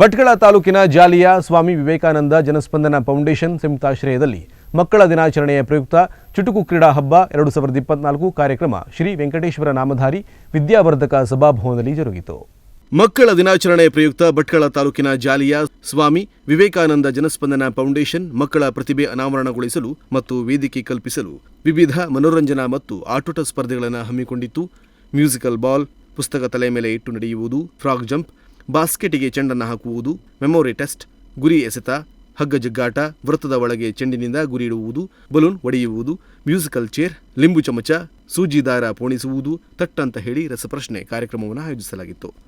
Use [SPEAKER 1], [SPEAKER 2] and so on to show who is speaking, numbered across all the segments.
[SPEAKER 1] ಭಟ್ಕಳ ತಾಲೂಕಿನ ಜಾಲಿಯ ಸ್ವಾಮಿ ವಿವೇಕಾನಂದ ಜನಸ್ಪಂದನ ಫೌಂಡೇಶನ್ ಸಂಯುಕ್ತಾಶ್ರಯದಲ್ಲಿ ಮಕ್ಕಳ ದಿನಾಚರಣೆಯ ಪ್ರಯುಕ್ತ ಚುಟುಕು ಕ್ರೀಡಾ ಹಬ್ಬ ಎರಡು ಸಾವಿರದ ಇಪ್ಪತ್ನಾಲ್ಕು ಕಾರ್ಯಕ್ರಮ ಶ್ರೀ ವೆಂಕಟೇಶ್ವರ ನಾಮಧಾರಿ ವಿದ್ಯಾವರ್ಧಕ ಸಭಾಭವನದಲ್ಲಿ ಜರುಗಿತು. ಮಕ್ಕಳ ದಿನಾಚರಣೆ ಪ್ರಯುಕ್ತ ಭಟ್ಕಳ ತಾಲೂಕಿನ ಜಾಲಿಯ ಸ್ವಾಮಿ ವಿವೇಕಾನಂದ ಜನಸ್ಪಂದನ ಫೌಂಡೇಶನ್ ಮಕ್ಕಳ ಪ್ರತಿಭೆ ಅನಾವರಣಗೊಳಿಸಲು ಮತ್ತು ವೇದಿಕೆ ಕಲ್ಪಿಸಲು ವಿವಿಧ ಮನೋರಂಜನಾ ಮತ್ತು ಆಟೋಟ ಸ್ಪರ್ಧೆಗಳನ್ನು ಹಮ್ಮಿಕೊಂಡಿತ್ತು. ಮ್ಯೂಸಿಕಲ್ ಬಾಲ್, ಪುಸ್ತಕ ತಲೆ ಮೇಲೆ ಇಟ್ಟು ನಡೆಯುವುದು, ಫ್ರಾಗ್ ಜಂಪ್ ಬಾಸ್ಕೆಟಿಗೆ ಚೆಂಡನ್ನು ಹಾಕುವುದು, ಮೆಮೊರಿ ಟೆಸ್ಟ್, ಗುರಿ ಎಸೆತ, ಹಗ್ಗ ಜಗ್ಗಾಟ, ವೃತ್ತದ ಒಳಗೆ ಚೆಂಡಿನಿಂದ ಗುರಿ ಇಡುವುದು, ಬಲೂನ್ ಒಡೆಯುವುದು, ಮ್ಯೂಸಿಕಲ್ ಚೇರ್, ಲಿಂಬು ಚಮಚ, ಸೂಜಿದಾರ ಪೋಣಿಸುವುದು, ತಟ್ಟಂತ ಹೇಳಿ ರಸಪ್ರಶ್ನೆ ಕಾರ್ಯಕ್ರಮವನ್ನು ಆಯೋಜಿಸಲಾಗಿತ್ತು.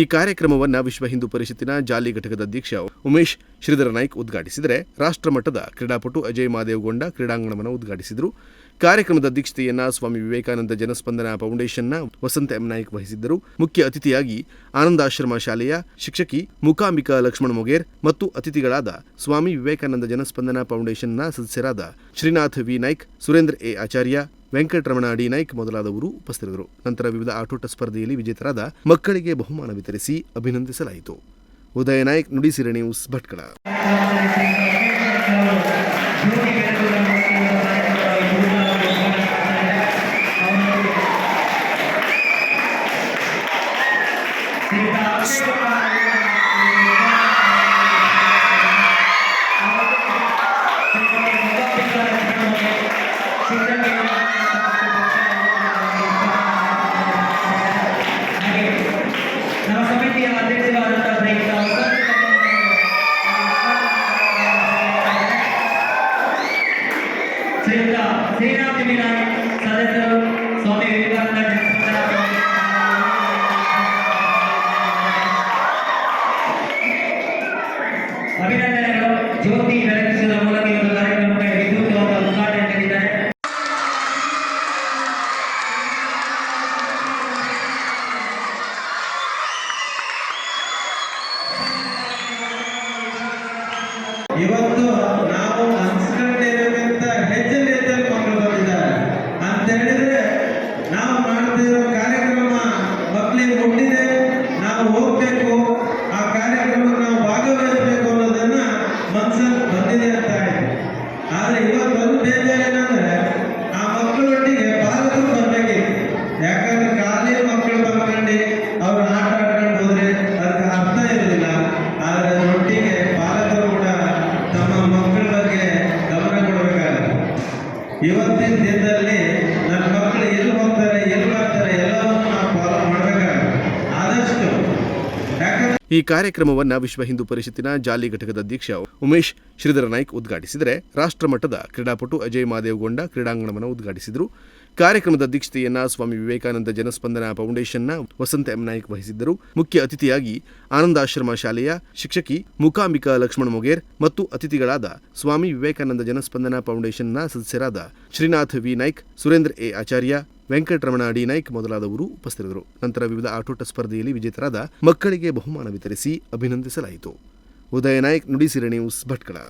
[SPEAKER 1] ಈ ಕಾರ್ಯಕ್ರಮವನ್ನು ವಿಶ್ವ ಹಿಂದೂ ಪರಿಷತ್ತಿನ ಜಾಲಿ ಘಟಕದ ಅಧ್ಯಕ್ಷ ಉಮೇಶ್ ಶ್ರೀಧರ ನಾಯ್ಕ್ ಉದ್ಘಾಟಿಸಿದರೆ ರಾಷ್ಟ್ರಮಟ್ಟದ ಕ್ರೀಡಾಪಟು ಅಜಯ್ ಮಾದೇವಗೊಂಡ ಕ್ರೀಡಾಂಗಣವನ್ನು ಉದ್ಘಾಟಿಸಿದರು. ಕಾರ್ಯಕ್ರಮದ ಅಧ್ಯಕ್ಷತೆಯನ್ನು ಸ್ವಾಮಿ ವಿವೇಕಾನಂದ ಜನಸ್ಪಂದನ ಫೌಂಡೇಶನ್ನ ವಸಂತ ಎಂ ನಾಯ್ಕ್ ವಹಿಸಿದ್ದರು. ಮುಖ್ಯ ಅತಿಥಿಯಾಗಿ ಆನಂದಾಶ್ರಮ ಶಾಲೆಯ ಶಿಕ್ಷಕಿ ಮುಖಾಂಬಿಕಾ ಲಕ್ಷ್ಮಣ ಮೊಗೇರ್ ಮತ್ತು ಅತಿಥಿಗಳಾದ ಸ್ವಾಮಿ ವಿವೇಕಾನಂದ ಜನಸ್ಪಂದನ ಫೌಂಡೇಶನ್ನ ಸದಸ್ಯರಾದ Srinath V Naik, Surendra A Acharya Venkataramana D Naik ಮೊದಲಾದವರು ಉಪಸ್ಥಿತರಿದ್ದರು. ನಂತರ ವಿವಿಧ ಆಟೋಟ ಸ್ಪರ್ಧೆಯಲ್ಲಿ ವಿಜೇತರಾದ ಮಕ್ಕಳಿಗೆ ಬಹುಮಾನ ವಿತರಿಸಿ ಅಭಿನಂದಿಸಲಾಯಿತು. ಉದಯ ನಾಯ್ಕ್ ನುಡಿಸಿರ ನ್ಯೂಸ್, ಭಟ್ಕಳ.
[SPEAKER 2] అభినందనలు జ్యోతి వెలకించిన మూలకి
[SPEAKER 3] ಇವತ್ತು ಇವತ್ತಿನ ದಿನದಲ್ಲಿ ನನ್ನ ಮಕ್ಕಳು ಎಲ್ಲಿ ಹೋಗ್ತಾರೆ ಎಲ್ಲಿ ಬರ್ತಾರೆ ಎಲ್ಲವನ್ನು
[SPEAKER 1] ಈ ಕಾರ್ಯಕ್ರಮವನ್ನು ವಿಶ್ವ ಹಿಂದೂ ಪರಿಷತ್ತಿನ ಜಾಲಿ ಘಟಕದ ಅಧ್ಯಕ್ಷ ಉಮೇಶ್ ಶ್ರೀಧರ ನಾಯ್ಕ್ ಉದ್ಘಾಟಿಸಿದರೆ ರಾಷ್ಟ್ರಮಟ್ಟದ ಕ್ರೀಡಾಪಟು ಅಜಯ್ ಮಾದೇವಗೊಂಡ ಕ್ರೀಡಾಂಗಣವನ್ನು ಉದ್ಘಾಟಿಸಿದರು. ಕಾರ್ಯಕ್ರಮದ ಅಧ್ಯಕ್ಷತೆಯನ್ನ ಸ್ವಾಮಿ ವಿವೇಕಾನಂದ ಜನಸ್ಪಂದನ ಫೌಂಡೇಶನ್ನ ವಸಂತ ಎಂ ನಾಯ್ಕ್ ವಹಿಸಿದ್ದರು. ಮುಖ್ಯ ಅತಿಥಿಯಾಗಿ ಆನಂದಾಶ್ರಮ ಶಾಲೆಯ ಶಿಕ್ಷಕಿ ಮುಖಾಂಬಿಕಾ ಲಕ್ಷ್ಮಣ ಮೊಗೇರ್ ಮತ್ತು ಅತಿಥಿಗಳಾದ ಸ್ವಾಮಿ ವಿವೇಕಾನಂದ ಜನಸ್ಪಂದನ ಫೌಂಡೇಶನ್ನ ಸದಸ್ಯರಾದ Srinath V Naik, Surendra A Acharya Venkataramana D. Naik ಮೊದಲಾದವರು ಉಪಸ್ಥಿತರಿದ್ದರು. ನಂತರ ವಿವಿಧ ಆಟೋಟ ಸ್ಪರ್ಧೆಯಲ್ಲಿ ವಿಜೇತರಾದ ಮಕ್ಕಳಿಗೆ ಬಹುಮಾನ ವಿತರಿಸಿ ಅಭಿನಂದಿಸಲಾಯಿತು. ಉದಯ ನಾಯ್ಕ್ ನುಡಿಸಿರ ನ್ಯೂಸ್ ಭಟ್ಕಳ.